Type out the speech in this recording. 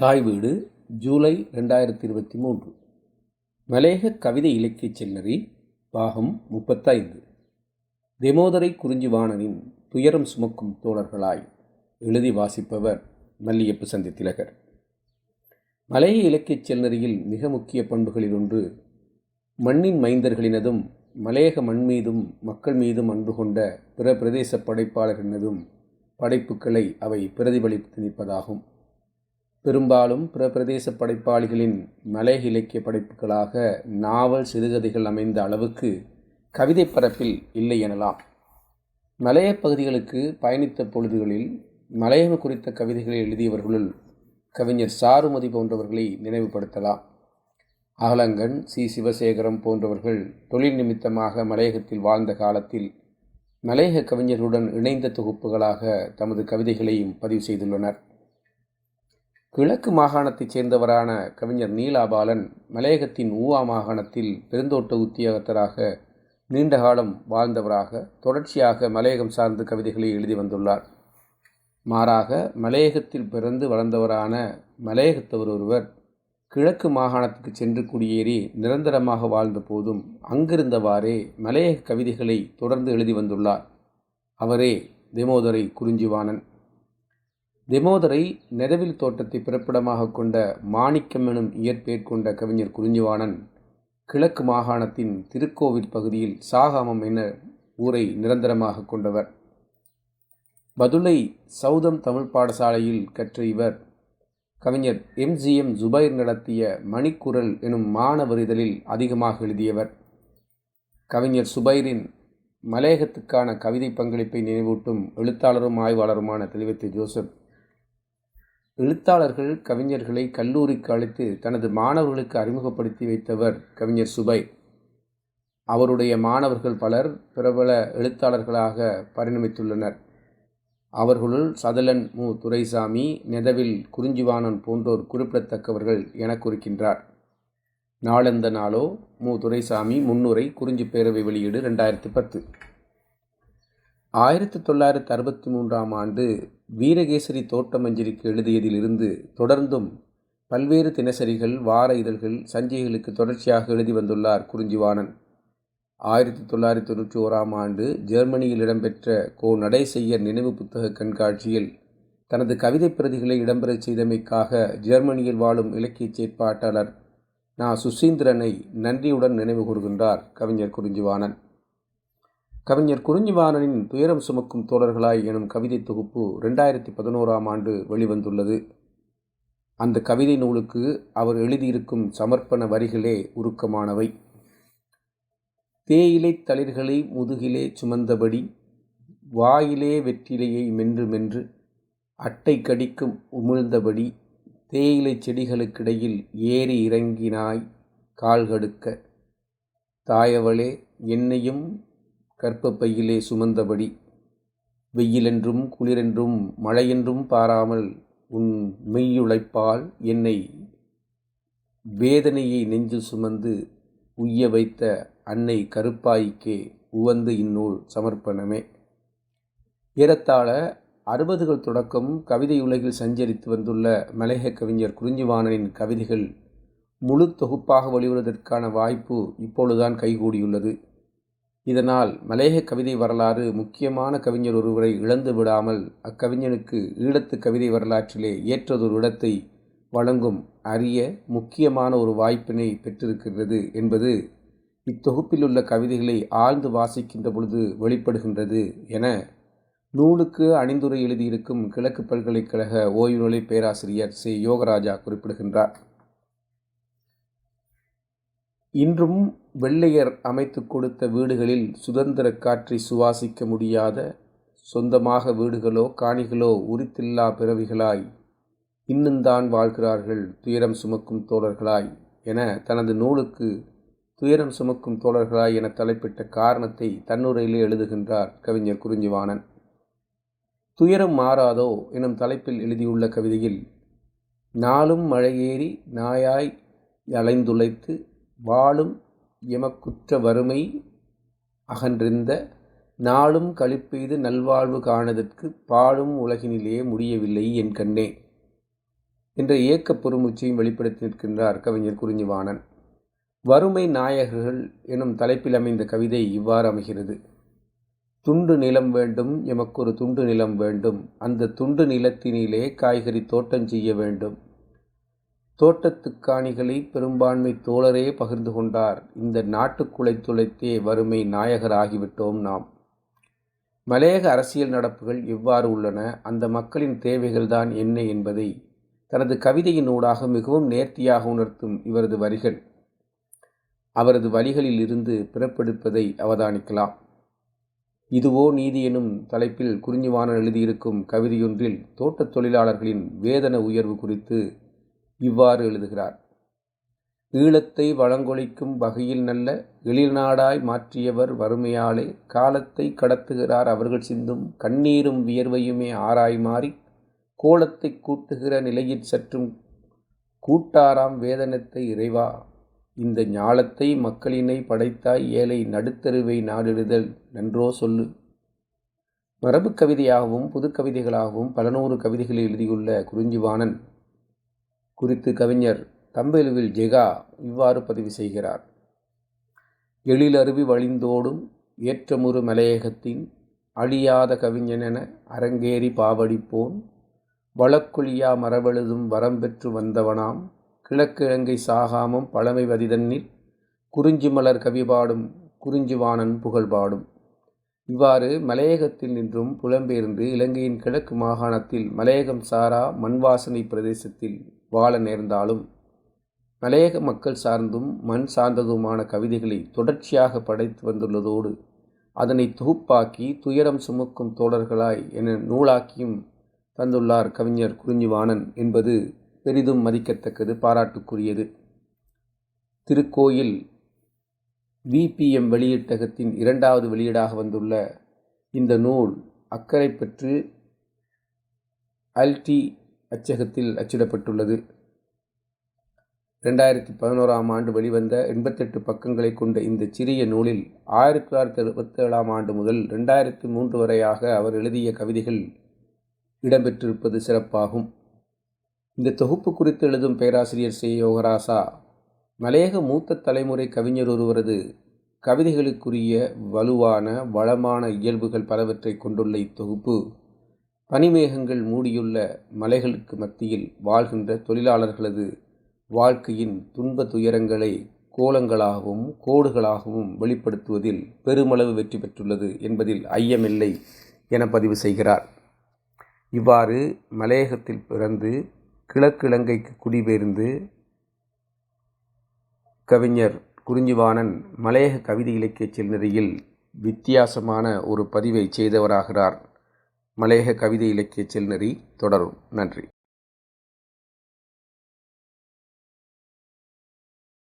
தாய் வீடு ஜூலை ரெண்டாயிரத்தி இருபத்தி மூன்று மலேக கவிதை இலக்கியச் செல்லறி பாகம் முப்பத்தைந்து. தெமோதரை குறிஞ்சிவாணனின் துயரம் சுமக்கும் தோழர்களாய் எழுதி வாசிப்பவர் மல்லியப்பு சந்தி திலகர் மலைய இலக்கியச் செல்லறியில் மிக முக்கிய பண்புகளில் ஒன்று மண்ணின் மைந்தர்களினதும் மலையக மண் மீதும் மக்கள் மீதும் அன்பு கொண்ட பிற பிரதேச படைப்பாளர்களினதும் படைப்புகளை அவை பிரதிபலித்து நிற்பதாகும். பெரும்பாலும் பிற பிரதேச படைப்பாளிகளின் மலைய இலக்கிய படைப்புகளாக நாவல் சிறுகதைகள் அமைந்த அளவுக்கு கவிதை பரப்பில் இல்லை எனலாம். மலைய பகுதிகளுக்கு பயணித்த பொழுதுகளில் மலையகம் குறித்த கவிதைகளை எழுதியவர்களுள் கவிஞர் சாருமதி போன்றவர்களை நினைவுபடுத்தலாம். அகலங்கன் சி. சிவசேகரம் போன்றவர்கள் தொழில் நிமித்தமாக மலையகத்தில் வாழ்ந்த காலத்தில் மலையக கவிஞர்களுடன் இணைந்த தொகுப்புகளாக தமது கவிதைகளையும் பதிவு செய்துள்ளனர். கிழக்கு மாகாணத்தைச் சேர்ந்தவரான கவிஞர் நீலாபாலன் மலையகத்தின் ஊவா மாகாணத்தில் பெருந்தோட்ட உத்தியோகத்தராக நீண்ட காலம் வாழ்ந்தவராக தொடர்ச்சியாக மலையகம் சார்ந்த கவிதைகளை எழுதி வந்துள்ளார். மாறாக மலையகத்தில் பிறந்து வளர்ந்தவரான மலையகத்தவர் ஒருவர் கிழக்கு மாகாணத்துக்கு சென்று குடியேறி நிரந்தரமாக வாழ்ந்த போதும் அங்கிருந்தவாறே மலையக கவிதைகளை தொடர்ந்து எழுதி வந்துள்ளார். அவரே தேமோதரை குறிஞ்சிவாணன். திமோதரை நெரவில் தோட்டத்தை பிறப்பிடமாக கொண்ட மாணிக்கம் எனும் இயற்பெயர் கொண்ட கவிஞர் குறிஞ்சிவாணன் கிழக்கு மாகாணத்தின் திருக்கோவில் பகுதியில் சாகாமம் என ஊரை நிரந்தரமாக கொண்டவர். பதுளை சௌதம் தமிழ் பாடசாலையில் கற்ற இவர் கவிஞர் எம்ஜிஎம் ஜுபைர் நடத்திய மணிக்குரல் எனும் மாணவர் இதழில் அதிகமாக எழுதியவர். கவிஞர் சுபைரின் மலையகத்துக்கான கவிதை பங்களிப்பை நினைவூட்டும் எழுத்தாளரும் ஆய்வாளருமான தெளிவத்தை ஜோசப் எழுத்தாளர்கள் கவிஞர்களை கல்லூரிக்கு அழைத்து தனது மாணவர்களுக்கு அறிமுகப்படுத்தி வைத்தவர் கவிஞர் சுபை. அவருடைய மாணவர்கள் பலர் பிரபல எழுத்தாளர்களாக பரிணமித்துள்ளனர். அவர்களுள் சதலன் மு. துரைசாமி நெதவில் குறிஞ்சிவாணன் போன்றோர் குறிப்பிடத்தக்கவர்கள் என குறிக்கின்றார் நாளெந்த நாளோ மு. துரைசாமி முன்னுரை குறிஞ்சி பேரவை வெளியீடு ரெண்டாயிரத்தி பத்து. ஆயிரத்தி தொள்ளாயிரத்தி அறுபத்தி மூன்றாம் ஆண்டு வீரகேசரி தோட்டமஞ்சரிக்கு எழுதியதிலிருந்து தொடர்ந்தும் பல்வேறு தினசரிகள் வார இதழ்கள் சஞ்சிகைகளுக்கு தொடர்ச்சியாக எழுதி வந்துள்ளார் குறிஞ்சிவாணன். ஆயிரத்தி தொள்ளாயிரத்தி தொண்ணூற்றி ஓராம் ஆண்டு ஜெர்மனியில் இடம்பெற்ற கோ நடைசெய்யர் நினைவு புத்தக கண்காட்சியில் தனது கவிதை பிரதிகளை இடம்பெறச் செய்தமைக்காக ஜெர்மனியில் வாழும் இலக்கிய செயற்பாட்டாளர் நா. சுசீந்திரனை நன்றியுடன் நினைவு கூறுகின்றார் கவிஞர் குறிஞ்சிவாணன். கவிஞர் குறிஞ்சிவாணனின் துயரம் சுமக்கும் தோழர்களாய் எனும் கவிதை தொகுப்பு ரெண்டாயிரத்தி பதினோராம் ஆண்டு வெளிவந்துள்ளது. அந்த கவிதை நூலுக்கு அவர் எழுதியிருக்கும் சமர்ப்பண வரிகளே உருக்கமானவை. தேயிலை தளிர்களை முதுகிலே சுமந்தபடி வாயிலே வெற்றிலையை மென்று மென்று அட்டை கடிக்கும் உமிழ்ந்தபடி தேயிலை செடிகளுக்கிடையில் ஏறி இறங்கினாய் கால்கடுக்க. தாயவளே என்னையும் கற்பப்பையிலே சுமந்தபடி. வெயிலென்றும் குளிரென்றும் மழையென்றும் பாராமல் உன் மெய்யுழைப்பால் என்னை வேதனையை நெஞ்சில் சுமந்து உய்ய வைத்த அன்னை கருப்பாய்க்கே உவந்து இந்நூல் சமர்ப்பணமே. ஏறத்தாழ அறுபதுகள் தொடக்கம் கவிதை உலகில் சஞ்சரித்து வந்துள்ள மலையக கவிஞர் குறிஞ்சிவாணனின் கவிதைகள் முழு தொகுப்பாக வெளிவருவதற்கான வாய்ப்பு இப்பொழுதுதான் கைகூடியுள்ளது. இதனால் மலையக கவிதை வரலாறு முக்கியமான கவிஞர் ஒருவரை இழந்து விடாமல் அக்கவிஞனுக்கு ஈழத்து கவிதை வரலாற்றிலே ஏற்றதொரு இடத்தை வழங்கும் அரிய முக்கியமான ஒரு வாய்ப்பினை பெற்றிருக்கிறது என்பது இத்தொகுப்பில் உள்ள கவிதைகளை ஆழ்ந்து வாசிக்கின்ற பொழுது வெளிப்படுகின்றது என நூலுக்கு அணிந்துரை எழுதியிருக்கும் கிழக்கு பல்கலைக்கழக ஓய்வுநிலை பேராசிரியர் சி. யோகராஜா குறிப்பிடுகின்றார். இன்றும் வெள்ளையர் அமைத்து கொடுத்த வீடுகளில் சுதந்திர காற்றை சுவாசிக்க முடியாத சொந்தமாக வீடுகளோ காணிகளோ உரித்தில்லா பிறவிகளாய் இன்னும்தான் வாழ்கிறார்கள் துயரம் சுமக்கும் தோழர்களாய் என தனது நூலுக்கு துயரம் சுமக்கும் தோழர்களாய் என தலைப்பிட்ட காரணத்தை தன்னுரையிலே எழுதுகின்றார் கவிஞர் குறிஞ்சிவாணன். துயரம் மாறாதோ எனும் தலைப்பில் எழுதியுள்ள கவிதையில் நாளும் மழையேறி நாயாய் அலைந்துளைத்து வாழும் எமக்குற்ற வறுமை அகன்றிருந்த நாளும் கழிப்பெய்து நல்வாழ்வு காணதற்கு பாடும் உலகினிலே முடியவில்லை என் கண்ணே என்ற ஏக்கப் பெருமூச்சையும் வெளிப்படுத்தி நிற்கின்றார் கவிஞர் குறிஞ்சிவாணன். வறுமை நாயகர்கள் எனும் தலைப்பில் அமைந்த கவிதை இவ்வாறு அமைகிறது. துண்டு நிலம் வேண்டும் எமக்கொரு துண்டு நிலம் வேண்டும். அந்த துண்டு நிலத்தினிலே காய்கறி தோட்டம் செய்ய வேண்டும். தோட்டத்துக்காணிகளை பெரும்பான்மை தோழரே பகிர்ந்து கொண்டார். இந்த நாட்டுக்குலை துளைத்தே வறுமை நாயகராகிவிட்டோம் நாம். மலையக அரசியல் நடப்புகள் எவ்வாறு உள்ளன? அந்த மக்களின் தேவைகள்தான் என்ன என்பதை தனது கவிதையின் ஊடாக மிகவும் நேர்த்தியாக உணர்த்தும் இவரது வரிகள். அவரது வழிகளில் இருந்து பிறப்பெடுப்பதை அவதானிக்கலாம். இதுவோ நீதி எனும் தலைப்பில் குறிஞ்சிவாணன் எழுதியிருக்கும் கவிதையொன்றில் தோட்டத் தொழிலாளர்களின் வேதன உயர்வு குறித்து இவ்வாறு எழுதுகிறார். ஈழத்தை வளங்கொழிக்கும் வகையில் நல்ல எழில்நாடாய் மாற்றியவர் வறுமையாலே காலத்தை கடத்துகிறார் அவர்கள் சிந்தும் கண்ணீரும் வியர்வையுமே ஆராய் மாறி கோலத்தை கூட்டுகிற நிலையில் சற்றும் கூட்டாராம் வேதனத்தை இறைவா இந்த ஞாலத்தை மக்களினை படைத்தாய் ஏழை நடுத்தருவை நாடிடுதல் நன்றோ சொல்லு. மரபு கவிதையாகவும் புதுக்கவிதைகளாகவும் பல நூறு கவிதைகளை எழுதியுள்ள குறிஞ்சிவாணன் குறித்து கவிஞர் தம்பெலுவில் ஜெகா இவ்வாறு பதிவு செய்கிறார். எழிலருவி வழிந்தோடும் ஏற்றமுறு மலையகத்தின் அழியாத கவிஞனென அரங்கேறி பாவடிப்போன் வழக்குழியா மரபெழுதும் வரம் பெற்று வந்தவனாம் கிழக்கிழங்கை சாகாமம் பழமை வதிதன்னில் குறிஞ்சி மலர் கவிபாடும் குறிஞ்சிவாணன் புகழ்பாடும் இவ்வாறு மலையகத்தில் நின்றும் புலம்பெயர்ந்து இலங்கையின் கிழக்கு மாகாணத்தில் மலையகம் சாரா மண்வாசனை பிரதேசத்தில் வாழ நேர்ந்தாலும் மலையக மக்கள் சார்ந்தும் மண் சார்ந்ததுமான கவிதைகளை தொடர்ச்சியாக படைத்து வந்துள்ளதோடு அதனை தொகுப்பாக்கி துயரம் சுமக்கும் தோழர்களாய் என நூலாக்கியும் தந்துள்ளார் கவிஞர் குறிஞ்சிவாணன் என்பது பெரிதும் மதிக்கத்தக்கது பாராட்டுக்குரியது. திருக்கோயில் விபிஎம் வெளியீட்டகத்தின் இரண்டாவது வெளியீடாக வந்துள்ள இந்த நூல் அக்கறை பெற்று அல்டி அச்சகத்தில் அச்சிடப்பட்டுள்ளது. ரெண்டாயிரத்தி பதினோராம் ஆண்டு வெளிவந்த எண்பத்தெட்டு பக்கங்களை கொண்ட இந்த சிறிய நூலில் ஆயிரத்தி தொள்ளாயிரத்தி அறுபத்தேழாம் ஆண்டு முதல் ரெண்டாயிரத்தி மூன்று வரையாக அவர் எழுதிய கவிதைகள் இடம்பெற்றிருப்பது சிறப்பாகும். இந்த தொகுப்பு குறித்து எழுதும் பேராசிரியர் சி. யோகராசா மலையக மூத்த தலைமுறை கவிஞர் ஒருவரது கவிதைகளுக்குரிய வலுவான வளமான இயல்புகள் பலவற்றை கொண்டுள்ள இத்தொகுப்பு. பனிமேகங்கள் மூடியுள்ள மலைகளுக்கு மத்தியில் வாழ்கின்ற தொழிலாளர்களது வாழ்க்கையின் துன்ப துயரங்களை கோலங்களாகவும் கோடுகளாகவும் வெளிப்படுத்துவதில் பெருமளவு வெற்றி பெற்றுள்ளது என்பதில் ஐயமில்லை என பதிவு செய்கிறார். இவ்வாறு மலையகத்தில் பிறந்து கிழக்கிழங்கைக்கு குடிபெயர்ந்து கவிஞர் குறிஞ்சிவாணன் மலையக கவிதை இலக்கிய செல்நெறியில் வித்தியாசமான ஒரு பதிவை செய்தவராகிறார். மலையக கவிதை இலக்கிய செல்நெறி தொடரும். நன்றி.